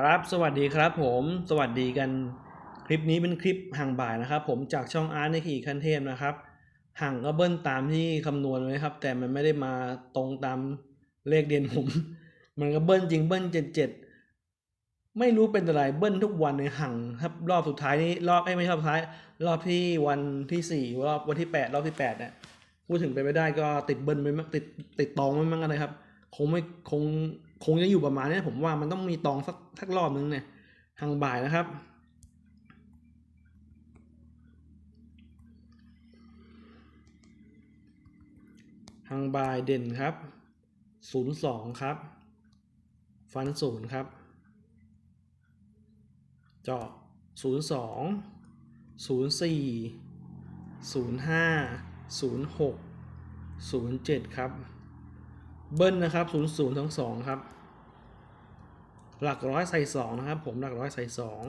ครับสวัสดีครับผมสวัสดีกันคลิปนี้เป็นคลิปห่างบ่ายนะครับ ผมจากช่องอาร์ตในขี่คันเทพนะครับห่างก็เบิ้ลตามที่คำนวณไว้ครับ แต่มันไม่ได้มาตรงตามเลขเด่นผม มันก็เบิ้ลจริงเบิ้ลเจ็ดเจ็ดไม่รู้เป็นอะไรเบิ้ลทุกวันในห่างครับ รอบสุดท้ายนี้รอบไอ้ไม่ใช่รอบสุดท้าย รอบที่วันที่สี่รอบวันที่แปดรอบที่แปดเนี่ยพูดถึงไปไม่ได้ก็ติดเบิ้ลไปมั้งติดติดตองไว้มั้งอะไรครับ คงไม่คง คงจะอยู่ประมาณนี้ผมว่ามันต้องมีตองสักสักรอบนึงเนี่ยทางบ่ายนะครับ ทางบายเด่นครับศูนย์สองครับ ฟันศูนย์ครับเจาะศูนย์สองศูนย์สี่ศูนย์ห้าศูนย์หกศูนย์เจ็ดครับ เบิ้ลนะครับศูนย์ศูนย์ทั้งสองครับ หลักร้อยใส่สองนะครับ ผมหลักร้อยใส่สอง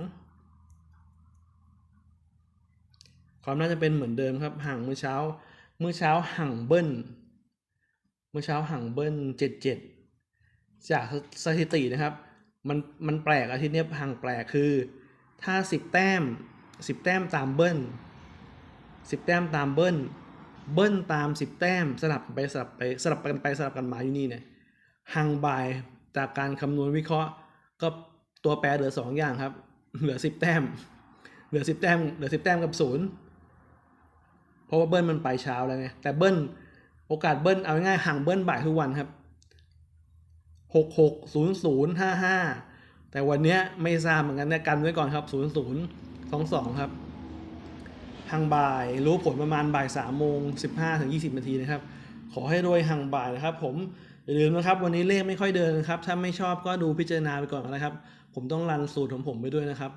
ความน่าจะเป็นเหมือนเดิมครับ ห่างเมื่อเช้า เมื่อเช้าห่างเบิ้ล เมื่อเช้าห่างเบิ้ลเจ็ดเจ็ดจากสถิตินะครับ มันมันแปลกอาทิตย์นี้ห่างแปลกคือ ถ้าสิบแต้มสิบแต้มตามเบิ้ลสิบแต้มตามเบิ้ล เบิ้ลตามสิบแต้มสลับไปสลับไปสลับกันไปสลับกันมาอยู่นี่เนี่ยห่างบ่ายจากการคำนวณวิเคราะห์ ก็ตัวแปรเหลือสองอย่างครับ เหลือสิบแต้ม เหลือสิบแต้มเหลือสิบแต้มกับศูนย์เพราะว่าเบิ้ลมันไปเช้าแล้วไงแต่เบิ้ลโอกาสเบิ้ลเอาง่ายห่างเบิ้ลบ่ายทุกวันครับหกหกศูนย์ศูนย์ห้าห้าแต่วันเนี้ยไม่ทราบเหมือนกันนะกันไว้ก่อนครับศูนย์ศูนย์สองสองครับ ห่างบ่าย รู้ผลประมาณบ่ายสามโมงสิบห้าถึงยี่สิบนาทีนะครับ ขอให้รวยห่างบ่ายนะครับ ผมอย่าลืมนะครับวันนี้เลขไม่ค่อยเดินนะครับ ถ้าไม่ชอบก็ดูพิจารณาไปก่อนนะครับ ผมต้องรันสูตรของผมไปด้วยนะครับ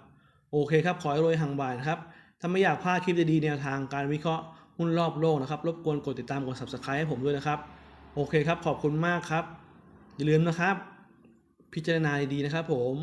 โอเคครับ ขอให้รวยห่างบ่ายนะครับ ถ้าไม่อยากพลาดคลิปดีๆแนวทางการวิเคราะห์หุ้นรอบโลกนะครับ รบกวนกดติดตามกด subscribe ให้ผมด้วยนะครับ โอเคครับ ขอบคุณมากครับ อย่าลืมนะครับ พิจารณาดีๆนะครับ ผม